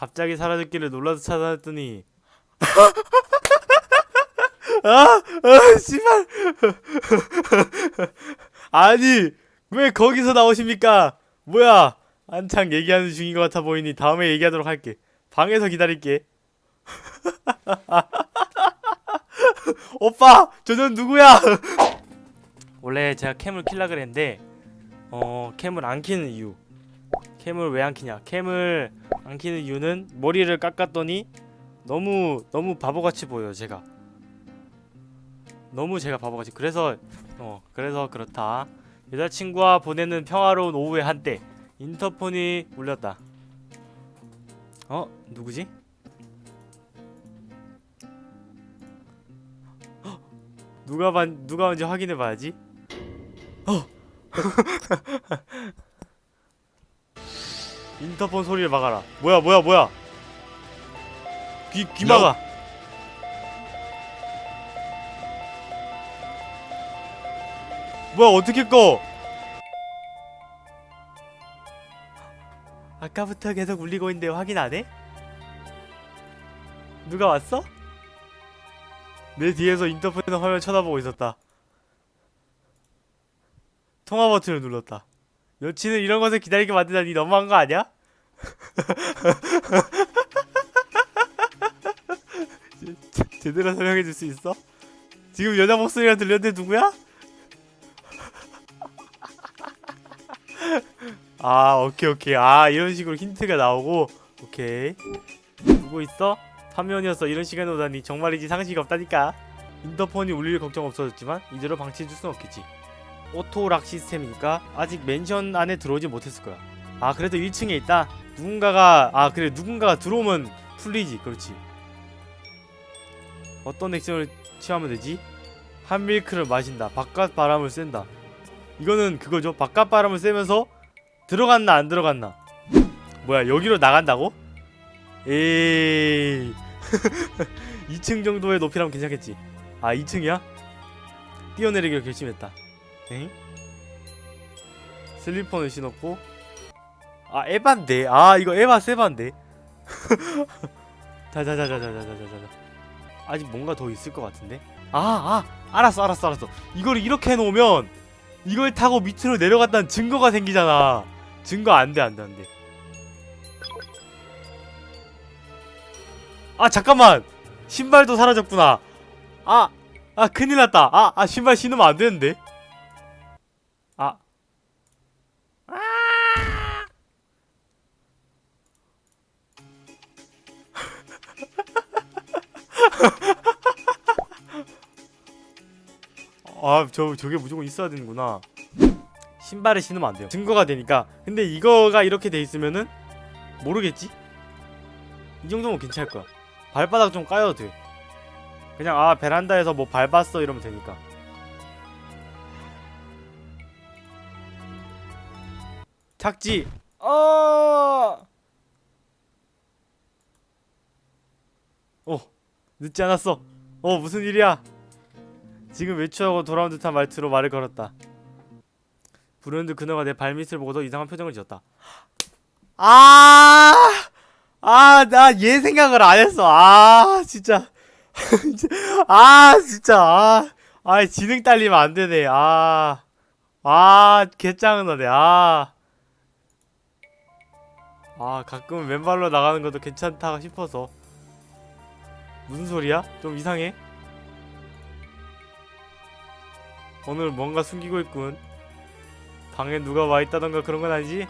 갑자기 사라졌기를 놀라서 찾아냈더니 아, 아, 씨발. 아니, 왜 거기서 나오십니까? 뭐야? 한창 얘기하는 중인 것 같아 보이니 다음에 얘기하도록 할게. 방에서 기다릴게. 오빠, 저는 누구야? 원래 제가 캠을 킬라 그랬는데, 어, 캠을 안 키는 이유. 캠을 왜 안 키냐? 캠을 안 키는 이유는 머리를 깎았더니 너무 너무 바보같이 보여요, 제가. 너무 제가 바보같이. 그래서 어, 그래서 그렇다. 여자친구와 보내는 평화로운 오후의 한때 인터폰이 울렸다. 어, 누구지? 헉, 누가 반 누가 먼저 확인해 봐야지. 어. 인터폰 소리를 막아라. 뭐야, 뭐야, 뭐야? 귀, 귀 막아. 뭐야, 어떻게 꺼? 아까부터 계속 울리고 있는데 확인 안 해? 누가 왔어? 내 뒤에서 인터폰 화면 쳐다보고 있었다. 통화 버튼을 눌렀다. 여친은 이런 것을 기다리게 만들다니 너무한 거 아니야? 제- 제대로 설명해 줄 수 있어? 지금 여자 목소리가 들렸는데 누구야? 아 오케이 오케이 아 이런 식으로 힌트가 나오고 오케이 누구 있어? 파면이었어 이런 시간에 오다니 정말이지 상식이 없다니까 인터폰이 울릴 걱정 없어졌지만 이대로 방치해줄 순 없겠지 오토락 시스템이니까 아직 맨션 안에 들어오지 못했을 거야. 아 그래도 1층에 있다. 누군가가 아 그래 누군가가 들어오면 풀리지. 그렇지. 어떤 액션을 취하면 되지? 한 밀크를 마신다. 바깥 바람을 쐰다. 이거는 그거죠. 바깥 바람을 쐬면서 들어갔나 안 들어갔나. 뭐야 여기로 나간다고? 에이 2층 정도의 높이라면 괜찮겠지. 아 2층이야? 뛰어내리기로 결심했다. 엥? 슬리퍼는 신었고. 아 에반데. 아 이거 에바 세반데. 자자자자자자자자자. 아직 뭔가 더 있을 것 같은데? 아아 알았어 알았어 알았어. 이걸 이렇게 해놓으면 이걸 타고 밑으로 내려갔다는 증거가 생기잖아. 증거 안돼 안돼 안돼. 아 잠깐만. 신발도 사라졌구나. 아아 큰일 났다. 아, 아 신발 신으면 안 되는데 아, 저 저게 무조건 있어야 되는구나. 신발을 신으면 안 돼요. 증거가 되니까. 근데 이거가 이렇게 돼 있으면은 모르겠지? 이 정도면 괜찮을 거야. 발바닥 좀 까여도 돼. 그냥 아 베란다에서 뭐 밟았어 이러면 되니까. 착지. 어. 어. 늦지 않았어. 어, 무슨 일이야? 지금 외출하고 돌아온 듯한 말투로 말을 걸었다. 불현듯 그녀가 내 발밑을 보고도 이상한 표정을 지었다. 아! 아, 나 얘 생각을 안 했어. 아, 진짜. 아, 진짜. 아, 아, 지능 딸리면 안 되네. 아. 아, 개짱나네. 아. 아 가끔 왼발로 나가는 것도 괜찮다 싶어서 무슨 소리야? 좀 이상해 오늘 뭔가 숨기고 있군 방에 누가 와 있다던가 그런 건 아니지?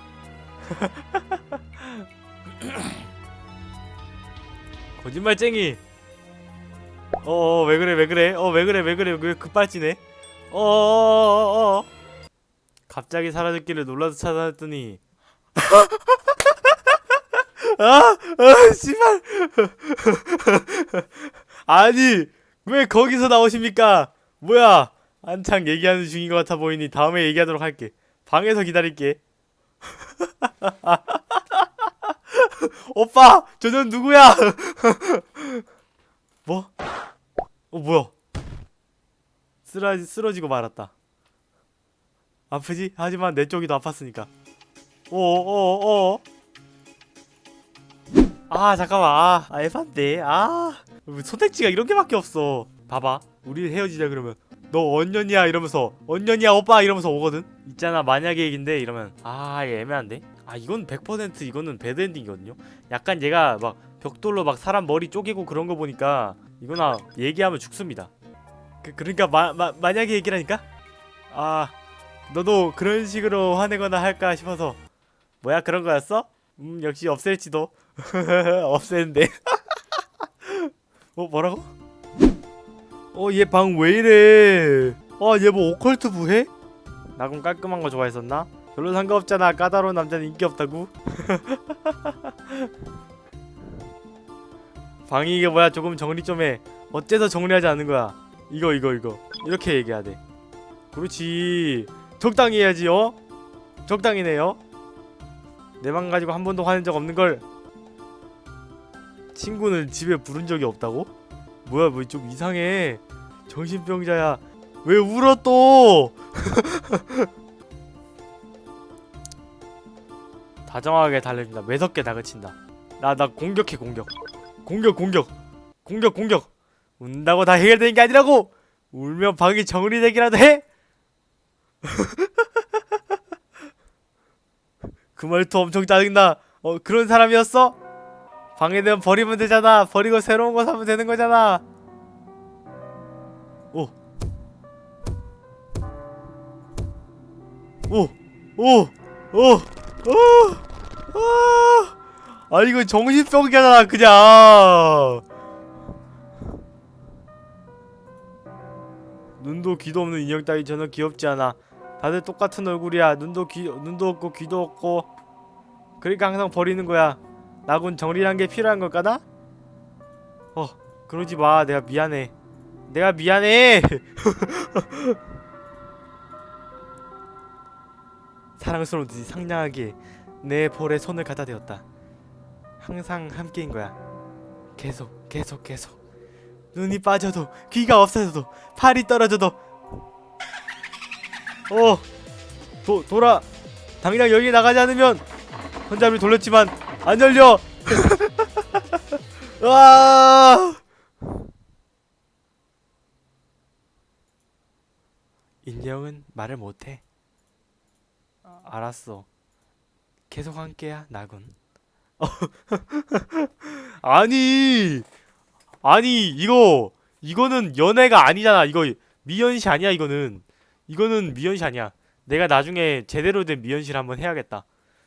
거짓말쟁이 어어 왜 그래 왜 그래 어 왜 그래 왜 그래 왜 급발진해 어어어 어 갑자기 사라졌기를 놀라서 찾아냈더니 아, 아, 씨발. 아니, 왜 거기서 나오십니까? 뭐야? 한창 얘기하는 중인 것 같아 보이니 다음에 얘기하도록 할게. 방에서 기다릴게. 오빠, 저는 누구야? 뭐? 어, 뭐야? 쓰러, 쓰러지고 말았다. 아프지? 하지만 내 쪽이 더 아팠으니까. 어어어어. 아 잠깐만 아, 아 에반데 아 선택지가 이런 개밖에 없어 봐봐 우리 헤어지자 그러면 너 언년이야 이러면서 언년이야 오빠 이러면서 오거든? 있잖아 만약에 얘긴데 이러면 아 애매한데? 아 이건 100% 이거는 배드엔딩이거든요? 약간 얘가 막 벽돌로 막 사람 머리 쪼개고 그런 거 보니까 이거나 얘기하면 죽습니다. 그, 그러니까 마, 마, 만약에 얘기라니까? 아 너도 그런 식으로 화내거나 할까 싶어서. 뭐야 그런 거였어? 음 역시 없앨지도. 없애는데. 어 뭐라고? 어 얘 방 왜 이래? 어얘 뭐 오컬트 부해? 나군 깔끔한 거 좋아했었나? 별로 상관없잖아. 까다로운 남자는 인기 없다고? 방이 이게 뭐야? 조금 정리 좀 해. 어째서 정리하지 않는 거야? 이거 이거 이거. 이렇게 얘기해야 돼. 그렇지. 적당히 해야지 어? 적당히네요. 내 방 가지고 한 번도 화낸 적 없는 걸. 친구는 집에 부른 적이 없다고? 뭐야 뭐 좀 이상해 정신병자야. 왜 울어 또? 다정하게 달래준다. 매섭게 다그친다. 나 나 공격해 공격. 공격 공격. 공격 공격. 운다고 다 해결되는 게 아니라고! 울면 방이 정리되기라도 해? 그 말투 엄청 짜증나. 어 그런 사람이었어? 방해되면 버리면 되잖아. 버리고 새로운 거 사면 되는 거잖아 오 오, 오, 오, 오, 아, 아 이거 정신병자잖아 그냥. 눈도 귀도 없는 인형 따위 전혀 귀엽지 않아. 다들 똑같은 얼굴이야. 눈도 귀, 눈도 없고 귀도 없고. 그러니까 항상 버리는 거야. 나군 정리란 게 필요한 걸까나? 어, 그러지 마. 내가 미안해. 내가 미안해. 사랑스러운 듯이 상냥하게 내 볼에 손을 갖다 대었다. 항상 함께인 거야. 계속, 계속, 계속. 눈이 빠져도, 귀가 없어져도, 팔이 떨어져도. 어, 도, 돌아. 당장 여기 나가지 않으면 혼잡이 돌렸지만 안 열려. 와. 인형은 말을 못해. 아, 알았어. 계속 함께야 나군. 아니, 아니 이거 이거는 연애가 아니잖아. 이거 미연시 아니야 이거는. 이거는 미연시 아니야. 내가 나중에 제대로 된 미연시를 한번 해야겠다.